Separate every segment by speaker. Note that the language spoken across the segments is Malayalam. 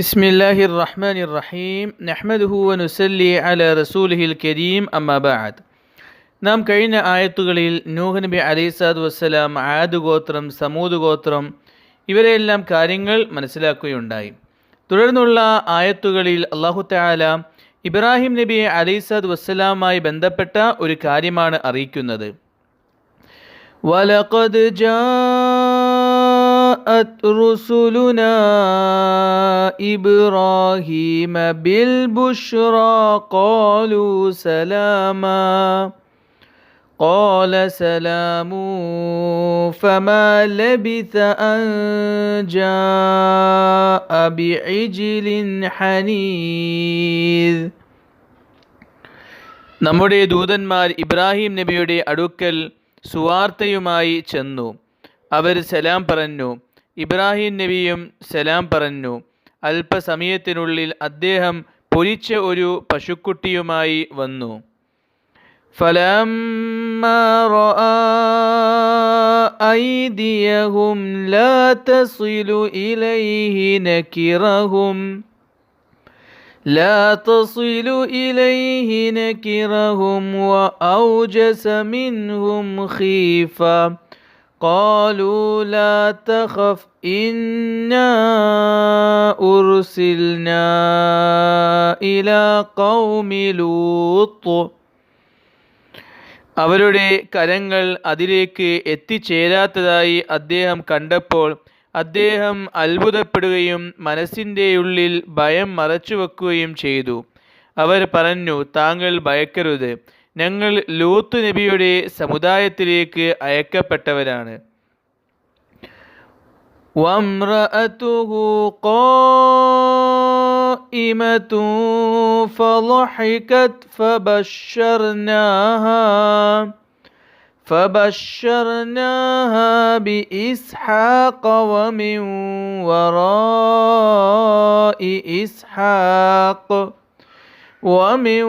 Speaker 1: بسم الله الرحمن الرحيم نحمده ونسلي على رسوله الكريم أما بعد നാം കഴിഞ്ഞ ആയത്തുകളിൽ നൂഹ് നബി അലൈസാദ് വസ്സലാം ആദ് ഗോത്രം സമൂദ് ഗോത്രം ഇവരെയെല്ലാം കാര്യങ്ങൾ മനസ്സിലാക്കുകയുണ്ടായി തുടർന്നുള്ള ആയത്തുകളിൽ അള്ളാഹു താല ഇബ്രാഹിം നബി അലൈസാദ് വസ്സലാമായി ബന്ധപ്പെട്ട ഒരു കാര്യമാണ് അറിയിക്കുന്നത് ولقد جاءت رسلنا إبراهيم بالبشرى قالوا سلاما قال سلام فما لبث أن جاء بعجل حنيذ നമ്മുടെ ദൂതന്മാർ ഇബ്രാഹിം നബിയുടെ അടുക്കൽ സുവാർത്തയുമായി ചെന്നു അവർ സലാം പറഞ്ഞു ഇബ്രാഹിം നബിയും സലാം പറഞ്ഞു അല്പസമയത്തിനുള്ളിൽ അദ്ദേഹം പൊരിച്ച ഒരു പശുക്കുട്ടിയുമായി വന്നു فلما رأى أيديهم لا تصل إليه نكرهم لا تصل إليه نكرهم وأوجس منهم خيفة قالوا لا تخف إنا أرسلنا إلى قوم لوط അവരുടെ കരങ്ങൾ അതിലേക്ക് എത്തിച്ചേരാത്തതായി അദ്ദേഹം കണ്ടപ്പോൾ അദ്ദേഹം അത്ഭുതപ്പെടുകയും മനസ്സിൻ്റെ ഉള്ളിൽ ഭയം മറച്ചുവെക്കുകയും ചെയ്തു അവർ പറഞ്ഞു താങ്കൾ ഭയക്കരുത് ഞങ്ങൾ ലൂത്ത് നബിയുടെ സമുദായത്തിലേക്ക് അയക്കപ്പെട്ടവരാണ് وامرأته قائمة فضحكت فبشرناها فبشرناها بإسحاق ومن وراء إسحاق ومن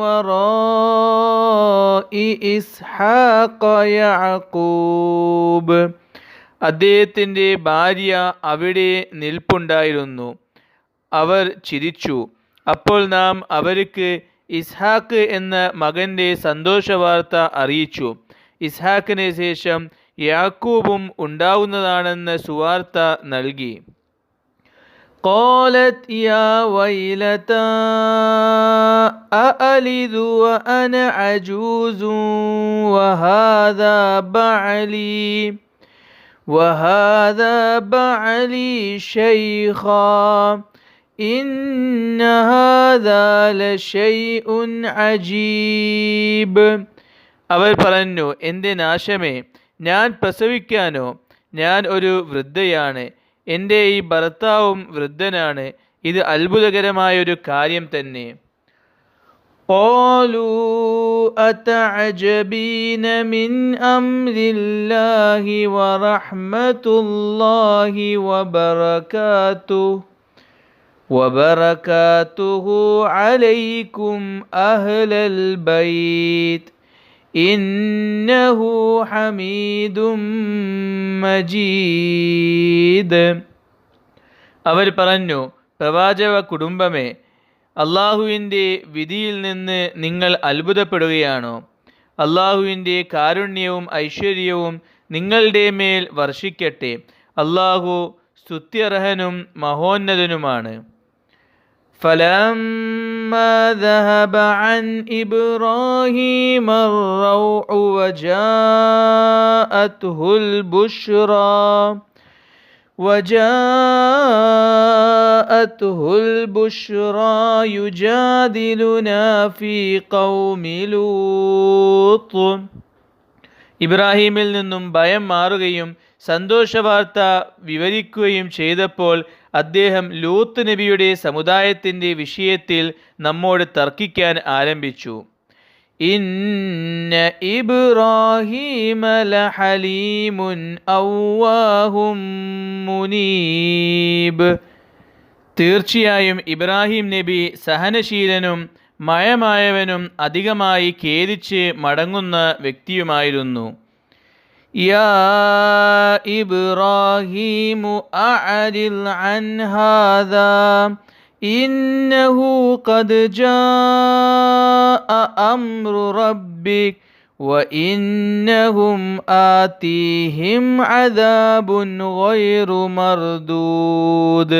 Speaker 1: وراء إسحاق يعقوب അദ്ദേഹത്തിൻ്റെ ഭാര്യ അവിടെ നിൽപ്പുണ്ടായിരുന്നു അവർ ചിരിച്ചു അപ്പോൾ നാം അവർക്ക് ഇസ്ഹാക്ക് എന്ന മകൻ്റെ സന്തോഷവാർത്ത അറിയിച്ചു ഇസ്ഹാക്കിന് ശേഷം യാക്കൂബും ഉണ്ടാവുന്നതാണെന്ന് സുവാർത്ത നൽകി قالت يا ويلتى أألد وأنا عجوز وهذا بعلي وهذا بعلي شيخا إن هذا لشيء عجيب അവർ പറഞ്ഞു എൻ്റെ നാശമേ ഞാൻ പ്രസവിക്കാനോ ഞാൻ ഒരു വൃദ്ധയാണ് എൻ്റെ ഈ ഭർത്താവും വൃദ്ധനാണ് ഇത് അത്ഭുതകരമായൊരു കാര്യം തന്നെ قالوا أتعجبين من أمر الله ورحمة الله وبركاته وبركاته عليكم أهل البيت ഇന്നഹു ഹമീദും മജീദ്. അവർ പറഞ്ഞു പ്രവാചക കുടുംബമേ അള്ളാഹുവിന്റെ വിധിയിൽ നിന്ന് നിങ്ങൾ അത്ഭുതപ്പെടുകയാണോ? അള്ളാഹുവിന്റെ കാരുണ്യവും ഐശ്വര്യവും നിങ്ങളുടെ മേൽ വർഷിക്കട്ടെ. അള്ളാഹു സ്തുത്യർഹനും മഹോന്നതനുമാണ്. فلما ذهب عن إبراهيم الروع وجاءته البشرى وجاءته البشرى يجادلنا في قوم لوط ഇബ്രാഹീമിൽ നിന്നും ഭയം മാറുകയും സന്തോഷവാർത്ത വിവരിക്കുകയും ചെയ്തപ്പോൾ അദ്ദേഹം ലൂത്ത് നബിയുടെ സമുദായത്തിന്റെ വിഷയത്തിൽ നമ്മോട് തർക്കിക്കാൻ ആരംഭിച്ചു. ഇബ്രാഹിമ ലഹലീമുൻ മുനീബ്. തീർച്ചയായും ഇബ്രാഹിം നബി സഹനശീലനും മയമായവനും അധികമായി ഖേദിച്ച് മടങ്ങുന്ന വ്യക്തിയുമായിരുന്നു. يا إبراهيم أعرض عن هذا إنه قد جاء أمر ربك وإنهم آتيهم عذاب غير مردود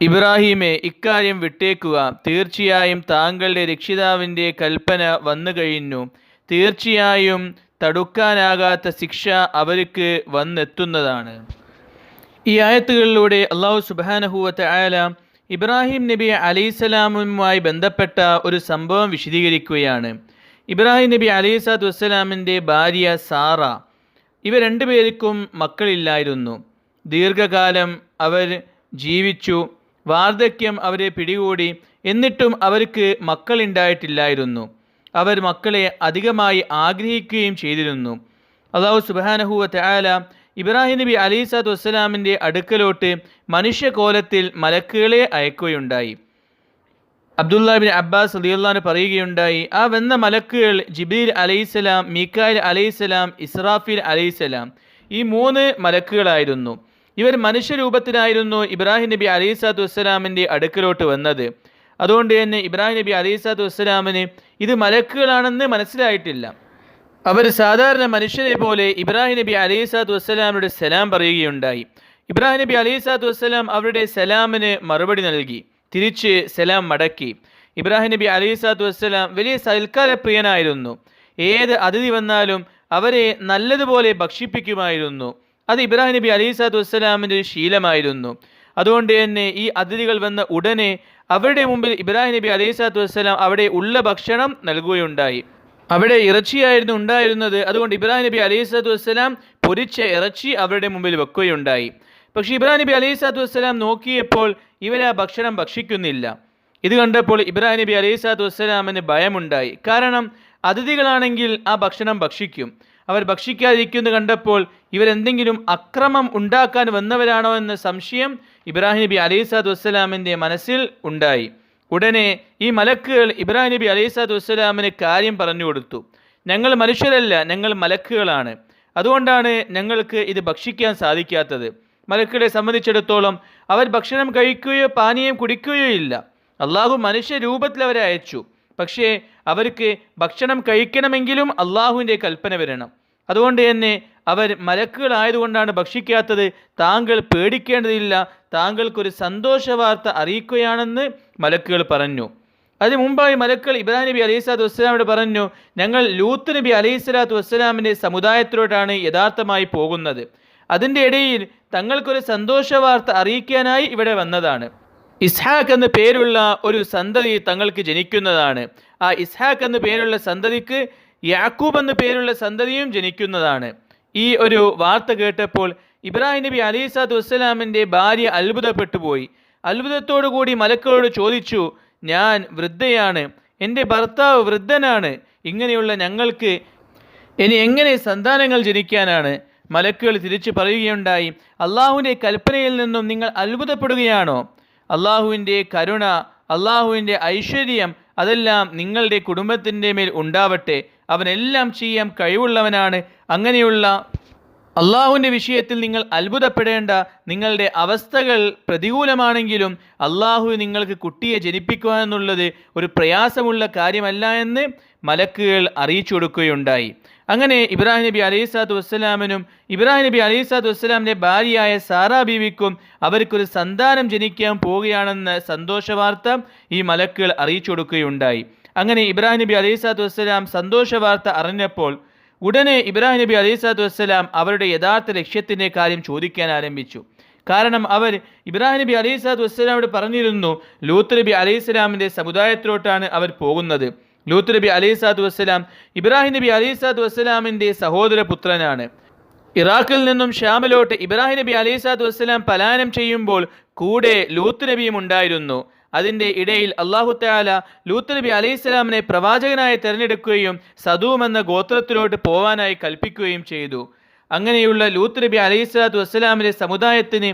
Speaker 1: ഇബ്രാഹിമെ ഇക്കാര്യം വിട്ടേക്കുക തീർച്ചയായും താങ്കളുടെ രക്ഷിതാവിൻ്റെ കൽപ്പന വന്നു കഴിഞ്ഞു തീർച്ചയായും തടുക്കാനാകാത്ത ശിക്ഷ അവർക്ക് വന്നെത്തുന്നതാണ്. ഈ ആയത്തുകളിലൂടെ അള്ളാഹു സുബാനഹുവത്ത് ആയാല ഇബ്രാഹിം നബി അലൈസലാമുമായി ബന്ധപ്പെട്ട ഒരു സംഭവം വിശദീകരിക്കുകയാണ്. ഇബ്രാഹിം നബി അലൈഹിസ്സാത്തു വസ്സലാമിന്റെ ഭാര്യ സാറ ഇവ രണ്ടുപേർക്കും മക്കളില്ലായിരുന്നു. ദീർഘകാലം അവർ ജീവിച്ചു വാർദ്ധക്യം അവരെ പിടികൂടി എന്നിട്ടും അവർക്ക് മക്കളുണ്ടായിട്ടില്ലായിരുന്നു. അവർ മക്കളെ അധികമായി ആഗ്രഹിക്കുകയും ചെയ്തിരുന്നു. അള്ളാഹു സുബാനഹുവ ആല ഇബ്രാഹിം നബി അലൈസാദ് വസ്സലാമിന്റെ അടുക്കലോട്ട് മനുഷ്യകോലത്തിൽ മലക്കുകളെ അയക്കുകയുണ്ടായി. അബ്ദുല്ലാബിൻ അബ്ബാസ് അലിയുള്ളഹാന് പറയുകയുണ്ടായി ആ വന്ന മലക്കുകൾ ജിബീൽ അലൈസലാം മീക്കായിൽ അലൈസലാം ഇസ്രാഫിൽ അലൈസലാം ഈ മൂന്ന് മലക്കുകളായിരുന്നു. ഇവർ മനുഷ്യരൂപത്തിലായിരുന്നു ഇബ്രാഹിം നബി അലൈഹിസ്സാത്തു വസ്സലാമിന്റെ അടുക്കലോട്ട് വന്നത്. അതുകൊണ്ട് തന്നെ ഇബ്രാഹിം നബി അലൈസാത്തു വസ്സലാമിന് ഇത് മലക്കുകളാണെന്ന് മനസ്സിലായിട്ടില്ല. അവർ സാധാരണ മനുഷ്യരെ പോലെ ഇബ്രാഹിം നബി അലൈസാത്തു വസ്സലാമിയുടെ സലാം പറയുകയുണ്ടായി. ഇബ്രാഹിം നബി അലൈസാത്തു വസ്സലാം അവരുടെ സലാമിന് മറുപടി നൽകി. തിരിച്ച് സലാം മടക്കി. ഇബ്രാഹിം നബി അലൈസാത്തു വസ്സലാം വലിയ സൽക്കാരപ്രിയനായിരുന്നു. ഏത് അതിഥി വന്നാലും അവരെ നല്ലതുപോലെ ഭക്ഷിപ്പിക്കുമായിരുന്നു. അത് ഇബ്രാഹിം നബി അലൈസാത്തു വസ്സലാമിന്റെ ഒരു ശീലമായിരുന്നു. അതുകൊണ്ട് തന്നെ ഈ അതിഥികൾ വന്ന ഉടനെ അവരുടെ മുമ്പിൽ ഇബ്രാഹിം നബി അലൈഹിസ്സാത്തു വസ്സലാം അവിടെ ഉള്ള ഭക്ഷണം നൽകുകയുണ്ടായി. അവിടെ ഇറച്ചിയായിരുന്നു ഉണ്ടായിരുന്നത്. അതുകൊണ്ട് ഇബ്രാഹിം നബി അലൈഹി സ്വലാത്തു വസ്സലാം പൊരിച്ച ഇറച്ചി അവരുടെ മുമ്പിൽ വെക്കുകയുണ്ടായി. പക്ഷേ ഇബ്രാഹിം നബി അലൈഹി സ്വലാത്തു വസ്സലാം നോക്കിയപ്പോൾ ഇവരാ ഭക്ഷണം ഭക്ഷിക്കുന്നില്ല. ഇത് കണ്ടപ്പോൾ ഇബ്രാഹിം നബി അലൈഹി സ്വലാത്തു വസ്സലാമിന് ഭയമുണ്ടായി. കാരണം അതിഥികളാണെങ്കിൽ ആ ഭക്ഷണം ഭക്ഷിക്കും. അവർ ഭക്ഷിക്കാതിരിക്കുന്നു കണ്ടപ്പോൾ ഇവരെന്തെങ്കിലും അക്രമം ഉണ്ടാക്കാൻ വന്നവരാണോ എന്ന സംശയം ഇബ്രാഹിം നബി സ്വലാത്തു വസ്സലാമിന്റെ മനസ്സിൽ ഉണ്ടായി. ഉടനെ ഈ മലക്കുകൾ ഇബ്രാഹിം നബി അലൈസാദ് വസ്സലാമിന് കാര്യം പറഞ്ഞു കൊടുത്തു. ഞങ്ങൾ മനുഷ്യരല്ല ഞങ്ങൾ മലക്കുകളാണ്. അതുകൊണ്ടാണ് ഞങ്ങൾക്ക് ഇത് ഭക്ഷിക്കാൻ സാധിക്കാത്തത്. മലക്കുകളെ സംബന്ധിച്ചിടത്തോളം അവർ ഭക്ഷണം കഴിക്കുകയോ പാനീയം കുടിക്കുകയോ ഇല്ല. അള്ളാഹു മനുഷ്യ രൂപത്തിൽ അവരെ അയച്ചു. പക്ഷേ അവർക്ക് ഭക്ഷണം കഴിക്കണമെങ്കിലും അള്ളാഹുവിന്റെ കൽപ്പന വരണം. അതുകൊണ്ട് തന്നെ അവർ മലക്കുകളായതുകൊണ്ടാണ് ഭക്ഷിക്കാത്തത്. താങ്കൾ പേടിക്കേണ്ടതില്ല. താങ്കൾക്കൊരു സന്തോഷ വാർത്ത അറിയിക്കുകയാണെന്ന് മലക്കുകൾ പറഞ്ഞു. അതിന് മുമ്പായി മലക്കൾ ഇബ്രാഹിം നബി അലൈഹി സ്വലാത്തു വസ്സലാമിനോട് പറഞ്ഞു ഞങ്ങൾ ലൂത്ത് നബി അലൈഹി സ്വലാത്തു വസ്സലാമിന്റെ സമുദായത്തിലോട്ടാണ് യഥാർത്ഥമായി പോകുന്നത്. അതിന്റെ ഇടയിൽ തങ്ങൾക്കൊരു സന്തോഷ വാർത്ത അറിയിക്കാനായി ഇവിടെ വന്നതാണ്. ഇസ്ഹാഖ് എന്ന പേരുള്ള ഒരു സന്തതി തങ്ങൾക്ക് ജനിക്കുന്നതാണ്. ആ ഇസ്ഹാഖ് എന്ന പേരുള്ള സന്തതിക്ക് യാക്കൂബ് എന്ന പേരുള്ള സന്തതിയും ജനിക്കുന്നതാണ്. ഈ ഒരു വാർത്ത കേട്ടപ്പോൾ ഇബ്രാഹിം നബി അലി സാദ് വസ്സലാമിന്റെ ഭാര്യ അത്ഭുതപ്പെട്ടു പോയി. അത്ഭുതത്തോടു കൂടി മലക്കളോട് ചോദിച്ചു ഞാൻ വൃദ്ധയാണ്. എന്റെ ഭർത്താവ് വൃദ്ധനാണ്. ഇങ്ങനെയുള്ള ഞങ്ങൾക്ക് ഇനി എങ്ങനെ സന്താനങ്ങൾ ജനിക്കാനാണ്? മലക്കുകൾ തിരിച്ചു പറയുകയുണ്ടായി അള്ളാഹുവിന്റെ കൽപ്പനയിൽ നിന്നും നിങ്ങൾ അത്ഭുതപ്പെടുകയാണോ? അള്ളാഹുവിന്റെ കരുണ അള്ളാഹുവിന്റെ ഐശ്വര്യം അതെല്ലാം നിങ്ങളുടെ കുടുംബത്തിന്റെ മേൽ ഉണ്ടാവട്ടെ. അവനെല്ലാം ചെയ്യാൻ കഴിവുള്ളവനാണ്. അങ്ങനെയുള്ള അള്ളാഹുവിന്റെ വിഷയത്തിൽ നിങ്ങൾ അത്ഭുതപ്പെടേണ്ട നിങ്ങളുടെ അവസ്ഥകൾ പ്രതികൂലമാണെങ്കിലും അള്ളാഹു നിങ്ങൾക്ക് കുട്ടിയെ ജനിപ്പിക്കുക എന്നുള്ളത് ഒരു പ്രയാസമുള്ള കാര്യമല്ല എന്ന് മലക്കുകൾ അറിയിച്ചു കൊടുക്കുകയുണ്ടായി. അങ്ങനെ ഇബ്രാഹിം നബി അലൈഹി സ്വലാത്തു വസ്സലാമിനും ഇബ്രാഹിം നബി അലൈഹി സ്വലാത്തു വസ്സലാമിന്റെ ഭാര്യയായ സാറാ ബീവിക്കും അവർക്കൊരു സന്താനം ജനിക്കാൻ പോവുകയാണെന്ന സന്തോഷ വാർത്ത ഈ മലക്കുകൾ അറിയിച്ചു കൊടുക്കുകയുണ്ടായി. അങ്ങനെ ഇബ്രാഹിം നബി അലൈഹി സ്വലാത്തു വസ്സലാം സന്തോഷ വാർത്ത അറിഞ്ഞപ്പോൾ ഉടനെ ഇബ്രാഹിം നബി അലൈഹി സ്വലാത്തു വസ്സലാം അവരുടെ യഥാർത്ഥ ലക്ഷ്യത്തിന്റെ കാര്യം ചോദിക്കാൻ ആരംഭിച്ചു. കാരണം അവർ ഇബ്രാഹിം നബി അലൈഹി സ്വലാത്തു വസ്സലാമോട് പറഞ്ഞിരുന്നു ലൂത്ത് നബി അലൈഹി സ്വലാമിന്റെ സമുദായത്തിലോട്ടാണ് അവർ പോകുന്നത്. ലൂത്ത് നബി അലൈഹി സ്വലാത്തു വസ്സലാം ഇബ്രാഹിം നബി അലൈഹി സ്വലാത്തു വസ്സലാമിന്റെ സഹോദര പുത്രനാണ്. ഇറാഖിൽ നിന്നും ഷ്യാമിലോട്ട് ഇബ്രാഹിം നബി അലൈഹി സ്വലാത്തു വസ്സലാം പലായനം ചെയ്യുമ്പോൾ കൂടെ ലൂത്ത് നബിയും ഉണ്ടായിരുന്നു. അതിന്റെ ഇടയിൽ അള്ളാഹു താല ലൂത്ത് നബി അലൈഹി സ്വലാമിനെ പ്രവാചകനായി തിരഞ്ഞെടുക്കുകയും സദൂം എന്ന ഗോത്രത്തിലോട്ട് പോവാനായി കൽപ്പിക്കുകയും ചെയ്തു. അങ്ങനെയുള്ള ലൂത്ത് നബി അലൈഹി സ്വലാത്തു വസ്സലാമിലെ സമുദായത്തിന്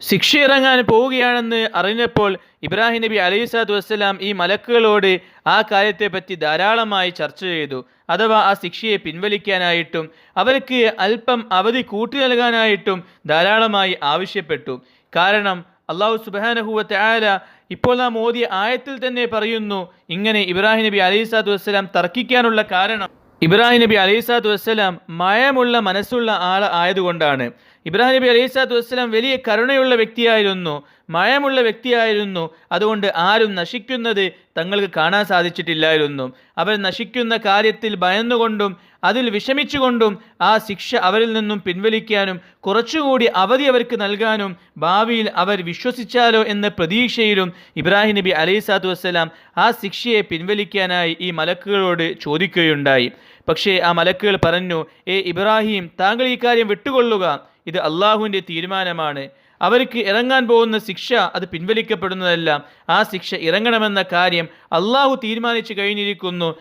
Speaker 1: ശിക്ഷ ഇറങ്ങാൻ പോവുകയാണെന്ന് അറിഞ്ഞപ്പോൾ ഇബ്രാഹിം നബി അലൈഹി സ്വലാത്തു വസ്സലാം ഈ മലക്കുകളോട് ആ കാര്യത്തെപ്പറ്റി ധാരാളമായി ചർച്ച ചെയ്തു. അഥവാ ആ ശിക്ഷയെ പിൻവലിക്കാനായിട്ടും അവർക്ക് അല്പം അവധി കൂട്ടി നൽകാനായിട്ടും ധാരാളമായി ആവശ്യപ്പെട്ടു. കാരണം അള്ളാഹു സുബാനഹുവത്തെ ആല ഇപ്പോൾ നാം ഓതിയ ആയത്തിൽ തന്നെ പറയുന്നു ഇങ്ങനെ ഇബ്രാഹിം നബി അലൈഹി സ്വലാത്തു വസ്സലാം തർക്കിക്കാനുള്ള കാരണം. ഇബ്രാഹിം നബി അലൈഹി സ്വലാത്തു വസ്സലാം മയമുള്ള മനസ്സുള്ള ആൾ ആയതുകൊണ്ടാണ്. ഇബ്രാഹിം നബി അലൈഹി സ്വലാത്തു വസ്സലാം വലിയ കരുണയുള്ള വ്യക്തിയായിരുന്നു മയമുള്ള വ്യക്തിയായിരുന്നു. അതുകൊണ്ട് ആരും നശിക്കുന്നത് തങ്ങൾക്ക് കാണാൻ സാധിച്ചിട്ടില്ലായിരുന്നു. അവർ നശിക്കുന്ന കാര്യത്തിൽ ഭയന്നുകൊണ്ടും അതിൽ വിഷമിച്ചുകൊണ്ടും ആ ശിക്ഷ അവരിൽ നിന്നും പിൻവലിക്കാനും കുറച്ചുകൂടി അവധി അവർക്ക് നൽകാനും ഭാവിയിൽ അവർ വിശ്വസിച്ചാലോ എന്ന പ്രതീക്ഷയിലും ഇബ്രാഹിം നബി അലൈഹി സ്വലാത്തു വസ്സലാം ആ ശിക്ഷയെ പിൻവലിക്കാനായി ഈ മലക്കുകളോട് ചോദിക്കുകയുണ്ടായി. പക്ഷേ ആ മലക്കുകൾ പറഞ്ഞു ഏ ഇബ്രാഹിം താങ്കൾ ഈ കാര്യം വിട്ടുകൊള്ളുക. ഇത് അള്ളാഹുവിന്റെ തീരുമാനമാണ്. അവർക്ക് ഇറങ്ങാൻ പോകുന്ന ശിക്ഷ അത് പിൻവലിക്കപ്പെടുന്നതല്ല ആ ശിക്ഷ ഇറങ്ങണമെന്ന കാര്യം അള്ളാഹു തീരുമാനിച്ചു കഴിഞ്ഞിരിക്കുന്നു.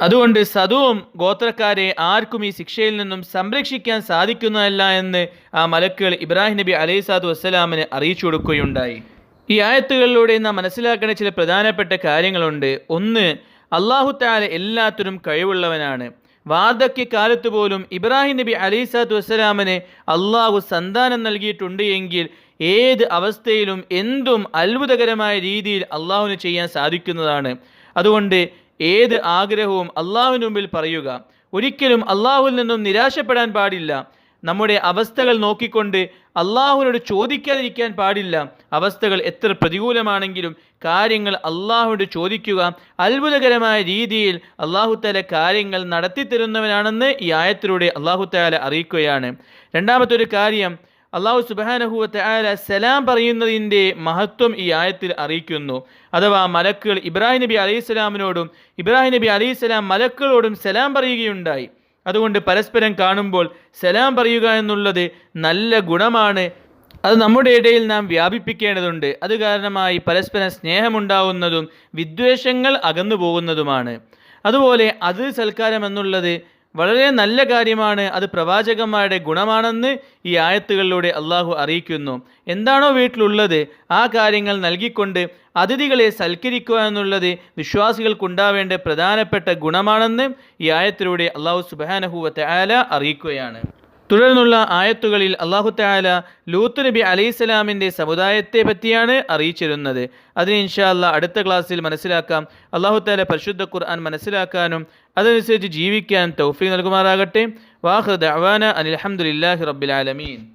Speaker 1: അതുകൊണ്ട് സതുവും ഗോത്രക്കാരെ ആർക്കും ഈ ശിക്ഷയിൽ നിന്നും സംരക്ഷിക്കാൻ സാധിക്കുന്നതല്ല എന്ന് ആ മലക്കുകൾ ഇബ്രാഹിം നബി അലൈഹി സാദു വസ്സലാമിന് അറിയിച്ചു കൊടുക്കുകയുണ്ടായി. ഈ ആയത്തുകളിലൂടെ നാം മനസ്സിലാക്കേണ്ട ചില പ്രധാനപ്പെട്ട കാര്യങ്ങളുണ്ട്. ഒന്ന് അള്ളാഹു താല എല്ലാത്തിനും കഴിവുള്ളവനാണ്. വാർദ്ധക്യകാലത്ത് പോലും ഇബ്രാഹിം നബി അലിസാത്തു വസ്സലാമിന് അള്ളാഹു സന്താനം നൽകിയിട്ടുണ്ട് എങ്കിൽ ഏത് അവസ്ഥയിലും എന്തും അത്ഭുതകരമായ രീതിയിൽ അള്ളാഹുവിന് ചെയ്യാൻ സാധിക്കുന്നതാണ്. അതുകൊണ്ട് ഏത് ആഗ്രഹവും അള്ളാഹുവിന് മുമ്പിൽ പറയുക. ഒരിക്കലും അള്ളാഹുവിൽ നിന്നും നിരാശപ്പെടാൻ പാടില്ല. നമ്മുടെ അവസ്ഥകൾ നോക്കിക്കൊണ്ട് അള്ളാഹുവിനോട് ചോദിക്കാതിരിക്കാൻ പാടില്ല. അവസ്ഥകൾ എത്ര പ്രതികൂലമാണെങ്കിലും കാര്യങ്ങൾ അള്ളാഹുവിനോട് ചോദിക്കുക. അത്ഭുതകരമായ രീതിയിൽ അള്ളാഹു താല കാര്യങ്ങൾ നടത്തിത്തരുന്നവനാണെന്ന് ഈ ആയത്തിലൂടെ അള്ളാഹു താല അറിയിക്കുകയാണ്. രണ്ടാമത്തെ ഒരു കാര്യം അള്ളാഹു സുബാനഹുവത്തെ ആയ സലാം പറയുന്നതിന്റെ മഹത്വം ഈ ആയത്തിൽ അറിയിക്കുന്നു. അഥവാ മലക്കുകൾ ഇബ്രാഹിം നബി അലൈഹി സ്വലാമിനോടും ഇബ്രാഹിം നബി അലൈഹി സ്വലാം മലക്കുകളോടും സലാം പറയുകയുണ്ടായി. അതുകൊണ്ട് പരസ്പരം കാണുമ്പോൾ സലാം പറയുക എന്നുള്ളത് നല്ല ഗുണമാണ്. അത് നമ്മുടെ ഇടയിൽ നാം വ്യാപിപ്പിക്കേണ്ടതുണ്ട്. അത് കാരണമായി പരസ്പരം സ്നേഹമുണ്ടാവുന്നതും വിദ്വേഷങ്ങൾ അകന്നു പോകുന്നതുമാണ് അതുപോലെ അത് സൽക്കാരം എന്നുള്ളത് വളരെ നല്ല കാര്യമാണ്. അത് പ്രവാചകന്മാരുടെ ഗുണമാണെന്ന് ഈ ആയത്തുകളിലൂടെ അള്ളാഹു അറിയിക്കുന്നു. എന്താണോ വീട്ടിലുള്ളത് ആ കാര്യങ്ങൾ നൽകിക്കൊണ്ട് അതിഥികളെ സൽക്കരിക്കുക എന്നുള്ളത് വിശ്വാസികൾക്കുണ്ടാവേണ്ട പ്രധാനപ്പെട്ട ഗുണമാണെന്ന് ഈ ആയത്തിലൂടെ അള്ളാഹു സുബാനഹുവത്തെ ആല അറിയിക്കുകയാണ്. തുടർന്നുള്ള ആയത്തുകളിൽ അള്ളാഹു താല ലൂത്ത് നബി അലൈഹിസ്സലാമിന്റെ സമുദായത്തെ പറ്റിയാണ് അറിയിച്ചിരുന്നത്. അതിന് ഇൻഷാല്ല അടുത്ത ക്ലാസ്സിൽ മനസ്സിലാക്കാം. അള്ളാഹു താല പരിശുദ്ധ ഖുർആൻ മനസ്സിലാക്കാനും അതനുസരിച്ച് ജീവിക്കാനും തൗഫീഖ് നൽകുമാറാകട്ടെ. വാഹ് ദഅവാന അനിൽഹമുല്ലാഹി റബ്ബിൽ ആലമീൻ.